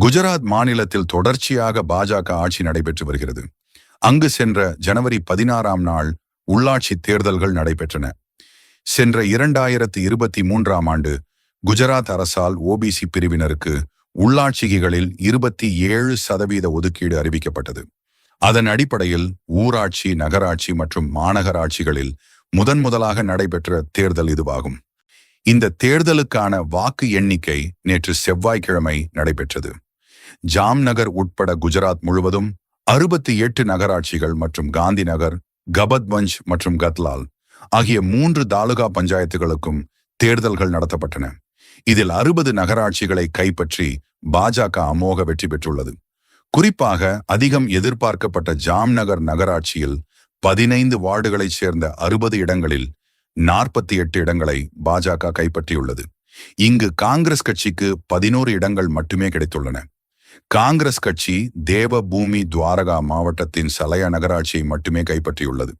குஜராத் மாநிலத்தில் தொடர்ச்சியாக பாஜக ஆட்சி நடைபெற்று வருகிறது. அங்கு சென்ற ஜனவரி பதினாறாம் நாள் உள்ளாட்சி தேர்தல்கள் நடைபெற்றன. சென்ற இரண்டாயிரத்து இருபத்தி மூன்றாம் ஆண்டு குஜராத் அரசால் ஓபிசி பிரிவினருக்கு உள்ளாட்சிகளில் இருபத்தி ஏழு சதவீத ஒதுக்கீடு அறிவிக்கப்பட்டது. அதன் அடிப்படையில் ஊராட்சி நகராட்சி மற்றும் மாநகராட்சிகளில் முதன் முதலாக நடைபெற்ற தேர்தல் இதுவாகும். இந்த தேர்தலுக்கான வாக்கு எண்ணிக்கை நேற்று செவ்வாய்க்கிழமை நடைபெற்றது. ஜாம்நகர் உட்பட குஜராத் முழுவதும் அறுபத்தி எட்டு நகராட்சிகள் மற்றும் காந்தி நகர் கபத்பஞ்ச் மற்றும் கத்லால் ஆகிய மூன்று தாலுகா பஞ்சாயத்துகளுக்கும் தேர்தல்கள் நடத்தப்பட்டன. இதில் அறுபது நகராட்சிகளை கைப்பற்றி பாஜக அமோக வெற்றி பெற்றுள்ளது. குறிப்பாக அதிகம் எதிர்பார்க்கப்பட்ட ஜாம்நகர் நகராட்சியில் பதினைந்து வார்டுகளைச் சேர்ந்த அறுபது இடங்களில் நாற்பத்தி எட்டு இடங்களை பாஜக கைப்பற்றியுள்ளது. இங்கு காங்கிரஸ் கட்சிக்கு பதினோரு இடங்கள் மட்டுமே கிடைத்துள்ளன. காங்கிரஸ் கட்சி தேவபூமி துவாரகா மாவட்டத்தின் சலய நகராட்சியை மட்டுமே கைப்பற்றியுள்ளது.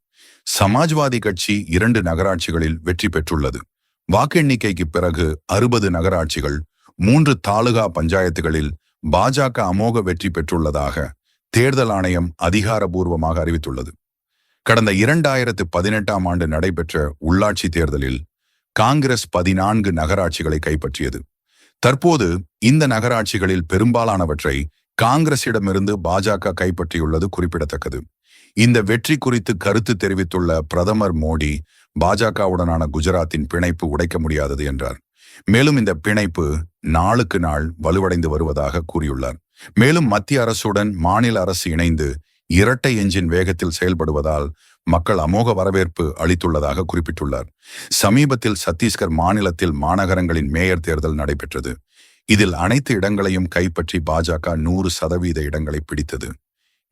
சமாஜ்வாதி கட்சி இரண்டு நகராட்சிகளில் வெற்றி பெற்றுள்ளது. வாக்கெண்ணிக்கைக்கு பிறகு அறுபது நகராட்சிகள் மூன்று தாலுகா பஞ்சாயத்துகளில் பாஜக அமோக வெற்றி பெற்றுள்ளதாக தேர்தல் ஆணையம் அதிகாரபூர்வமாக அறிவித்துள்ளது. கடந்த இரண்டாயிரத்து பதினெட்டாம் ஆண்டு நடைபெற்ற உள்ளாட்சி தேர்தலில் காங்கிரஸ் பதினான்கு நகராட்சிகளை கைப்பற்றியது. தற்போது இந்த நகராட்சிகளில் பெரும்பாலானவற்றை காங்கிரசிடமிருந்து பாஜக கைப்பற்றியுள்ளது குறிப்பிடத்தக்கது. இந்த வெற்றி குறித்து கருத்து தெரிவித்துள்ள பிரதமர் மோடி பாஜகவுடனான குஜராத்தின் பிணைப்பு உடைக்க முடியாதது என்றார். மேலும் இந்த பிணைப்பு நாளுக்கு நாள் வலுவடைந்து வருவதாக கூறியுள்ளார். மேலும் மத்திய அரசுடன் மாநில அரசு இணைந்து இரட்டை எஞ்சின் வேகத்தில் செயல்படுவதால் மக்கள் அமோக வரவேற்பு அளித்துள்ளதாக குறிப்பிட்டுள்ளார். சமீபத்தில் சத்தீஸ்கர் மாநிலத்தில் மாநகரங்களின் மேயர் தேர்தல் நடைபெற்றது. இதில் அனைத்து இடங்களையும் கைப்பற்றி பாஜக நூறு சதவீத இடங்களை பிடித்தது.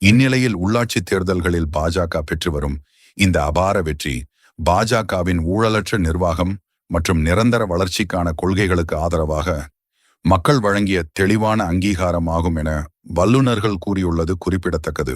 இந்நிலையில் உள்ளாட்சி தேர்தல்களில் பாஜக பெற்று வரும் இந்த அபார வெற்றி பாஜகவின் ஊழலற்ற நிர்வாகம் மற்றும் நிரந்தர வளர்ச்சிக்கான கொள்கைகளுக்கு ஆதரவாக மக்கள் வழங்கிய தெளிவான அங்கீகாரமாகும் என வல்லுநர்கள் கூறியுள்ளது குறிப்பிடத்தக்கது.